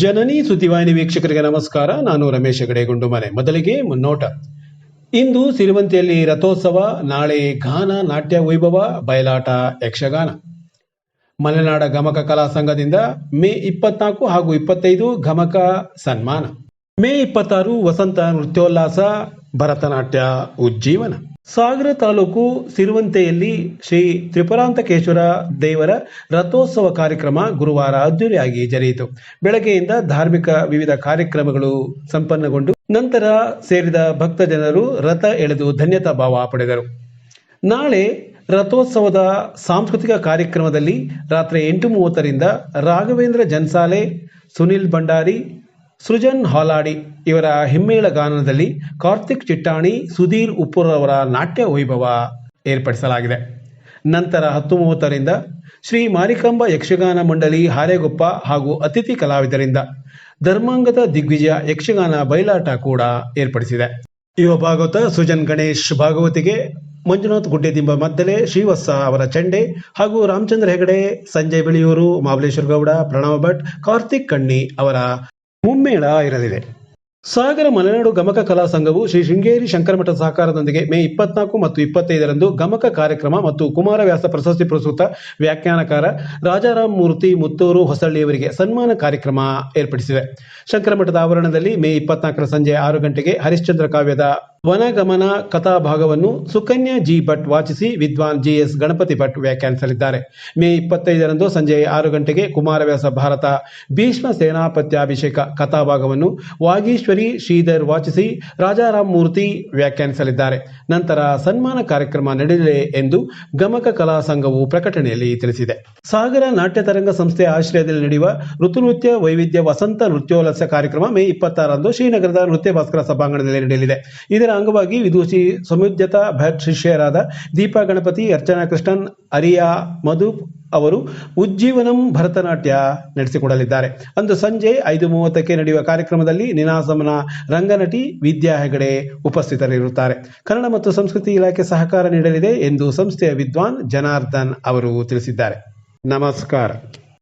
ಜನನಿ ಸುದ್ದಿವಾಹಿನಿ ವೀಕ್ಷಕರಿಗೆ ನಮಸ್ಕಾರ. ನಾನು ರಮೇಶ್ ಹೆಗಡೆ ಮೊದಲಿಗೆ ಮುನ್ನೋಟ. ಇಂದು ಸಿರಿವಂತಿಯಲ್ಲಿ ರಥೋತ್ಸವ, ನಾಳೆ ಗಾನ, ನಾಟ್ಯ ವೈಭವ, ಬಯಲಾಟ, ಯಕ್ಷಗಾನ. ಮಲೆನಾಡ ಗಮಕ ಕಲಾ ಸಂಘದಿಂದ ಮೇ ಇಪ್ಪತ್ನಾಲ್ಕು ಹಾಗೂ ಇಪ್ಪತ್ತೈದು ಗಮಕ ಸನ್ಮಾನ. ಮೇ ಇಪ್ಪತ್ತಾರು ವಸಂತ ನೃತ್ಯೋಲ್ಲಾಸ, ಭರತನಾಟ್ಯ ಉಜ್ಜೀವನ. ಸಾಗರ ತಾಲೂಕು ಸಿರುವಂತೆಯಲ್ಲಿ ಶ್ರೀ ತ್ರಿಪುರಾಂತಕೇಶ್ವರ ದೇವರ ರಥೋತ್ಸವ ಕಾರ್ಯಕ್ರಮ ಗುರುವಾರ ಅದ್ದೂರಿಯಾಗಿ ಜರಿಯಿತು. ಬೆಳಗ್ಗೆಯಿಂದ ಧಾರ್ಮಿಕ ವಿವಿಧ ಕಾರ್ಯಕ್ರಮಗಳು ಸಂಪನ್ನಗೊಂಡು ನಂತರ ಸೇರಿದ ಭಕ್ತ ಜನರು ರಥ ಎಳೆದು ಧನ್ಯತಾ ಭಾವ ಪಡೆದರು. ನಾಳೆ ರಥೋತ್ಸವದ ಸಾಂಸ್ಕೃತಿಕ ಕಾರ್ಯಕ್ರಮದಲ್ಲಿ ರಾತ್ರಿ ಎಂಟು ಮೂವತ್ತರಿಂದ ರಾಘವೇಂದ್ರ ಜನ್ಸಾಲೆ, ಸುನಿಲ್ ಭಂಡಾರಿ ಸೃಜನ್ ಹಾಲಾಡಿ ಇವರ ಹಿಮ್ಮೇಳ ಗಾನದಲ್ಲಿ ಕಾರ್ತಿಕ್ ಚಿಟ್ಟಾಣಿ, ಸುಧೀರ್ ಉಪ್ಪುರವರ ನಾಟ್ಯ ವೈಭವ ಏರ್ಪಡಿಸಲಾಗಿದೆ. ನಂತರ ಹತ್ತು ಮೂವತ್ತರಿಂದ ಶ್ರೀ ಮಾರಿಕಂಬ ಯಕ್ಷಗಾನ ಮಂಡಳಿ ಹಾರೇಗೊಪ್ಪ ಹಾಗೂ ಅತಿಥಿ ಕಲಾವಿದರಿಂದ ಧರ್ಮಾಂಗದ ದಿಗ್ವಿಜಯ ಯಕ್ಷಗಾನ ಬಯಲಾಟ ಕೂಡ ಏರ್ಪಡಿಸಿದೆ. ಯುವ ಭಾಗವತ ಸುಜನ್ ಗಣೇಶ್ ಭಾಗವತಿಗೆ ಮಂಜುನಾಥ್ ಗುಡ್ಡೆದಿಂಬ ಮದ್ದಲೆ, ಶ್ರೀವತ್ಸ ಅವರ ಚಂಡೆ ಹಾಗೂ ರಾಮಚಂದ್ರ ಹೆಗಡೆ, ಸಂಜಯ್ ಬೆಳೆಯೂರು ಮಹಾಬಲೇಶ್ವರ ಗೌಡ ಪ್ರಣವ ಭಟ್, ಕಾರ್ತಿಕ್ ಕಣ್ಣಿ ಅವರ ಮುಮ್ಮೇಳ ಇರಲಿದೆ ಸಾಗರ ಮಲೆನಾಡು ಗಮಕ ಕಲಾ ಸಂಘವು ಶ್ರೀ ಶೃಂಗೇರಿ ಶಂಕರಮಠ ಸಹಕಾರದೊಂದಿಗೆ ಮೇ ಇಪ್ಪತ್ನಾಲ್ಕು ಮತ್ತು ಇಪ್ಪತ್ತೈದರಂದು ಗಮಕ ಕಾರ್ಯಕ್ರಮ ಮತ್ತು ಕುಮಾರವ್ಯಾಸ ಪ್ರಶಸ್ತಿ ಪ್ರಸ್ತುತ ವ್ಯಾಖ್ಯಾನಕಾರ ರಾಜಾರಾಮ್ ಮೂರ್ತಿ ಮುತ್ತೂರು ಹೊಸಳ್ಳಿಯವರಿಗೆ ಸನ್ಮಾನ ಕಾರ್ಯಕ್ರಮ ಏರ್ಪಡಿಸಿದೆ ಶಂಕರಮಠದ ಆವರಣದಲ್ಲಿ ಮೇ ಇಪ್ಪತ್ನಾಲ್ಕರ ಸಂಜೆ ಆರು ಗಂಟೆಗೆ ಹರಿಶ್ಚಂದ್ರ ಕಾವ್ಯದ ವನಗಮನ ಕಥಾಭಾಗವನ್ನು ಸುಕನ್ಯಾ ಜಿ ಭಟ್ ವಾಚಿಸಿ ವಿದ್ವಾನ್ ಜಿ ಎಸ್ ಗಣಪತಿ ಭಟ್ ವ್ಯಾಖ್ಯಾನಿಸಲಿದ್ದಾರೆ. ಮೇ ಇಪ್ಪತ್ತೈದರಂದು ಸಂಜೆ ಆರು ಗಂಟೆಗೆ ಕುಮಾರವ್ಯಾಸ ಭಾರತ ಭೀಷ್ಮ ಸೇನಾಪತ್ಯಾಭಿಷೇಕ ಕಥಾಭಾಗವನ್ನು ವಾಗೀಶ್ವರಿ ಶ್ರೀಧರ್ ವಾಚಿಸಿ ರಾಜಾರಾಮ್ ಮೂರ್ತಿ ವ್ಯಾಖ್ಯಾನಿಸಲಿದ್ದಾರೆ. ನಂತರ ಸನ್ಮಾನ ಕಾರ್ಯಕ್ರಮ ನಡೆಯಲಿದೆ ಎಂದು ಗಮಕ ಕಲಾ ಸಂಘವು ಪ್ರಕಟಣೆಯಲ್ಲಿ ತಿಳಿಸಿದೆ. ಸಾಗರ ನಾಟ್ಯ ತರಂಗ ಸಂಸ್ಥೆಯ ಆಶ್ರಯದಲ್ಲಿ ನಡೆಯುವ ಋತುನೃತ್ಯ ವೈವಿಧ್ಯ ವಸಂತ ನೃತ್ಯೋಲಸ ಕಾರ್ಯಕ್ರಮ ಮೇ ಇಪ್ಪತ್ತಾರರಂದು ಶ್ರೀನಗರದ ನೃತ್ಯ ಭಾಸ್ಕರ ಸಭಾಂಗಣದಲ್ಲಿ ನಡೆಯಲಿದೆ. ಇದರ ಅಂಗವಾಗಿ ವಿದುಷಿ ಸಮುದ್ಯತ ಭಟ್ ಶಿಷ್ಯರಾದ ದೀಪಾ ಗಣಪತಿ, ಅರ್ಚನಾ ಕೃಷ್ಣನ್, ಅರಿಯಾ ಮಧು ಅವರು ಉಜ್ಜೀವನಂ ಭರತನಾಟ್ಯ ನಡೆಸಿಕೊಡಲಿದ್ದಾರೆ. ಅಂದು ಸಂಜೆ ಐದು ಮೂವತ್ತಕ್ಕೆ ನಡೆಯುವ ಕಾರ್ಯಕ್ರಮದಲ್ಲಿ ನಿನಾಸಮನ ರಂಗನಟಿ ವಿದ್ಯಾ ಹೆಗಡೆ ಉಪಸ್ಥಿತರಿರುತ್ತಾರೆ. ಕನ್ನಡ ಮತ್ತು ಸಂಸ್ಕೃತಿ ಇಲಾಖೆ ಸಹಕಾರ ನೀಡಲಿದೆ ಎಂದು ಸಂಸ್ಥೆಯ ವಿದ್ವಾನ್ ಜನಾರ್ದನ್ ಅವರು ತಿಳಿಸಿದ್ದಾರೆ. ನಮಸ್ಕಾರ.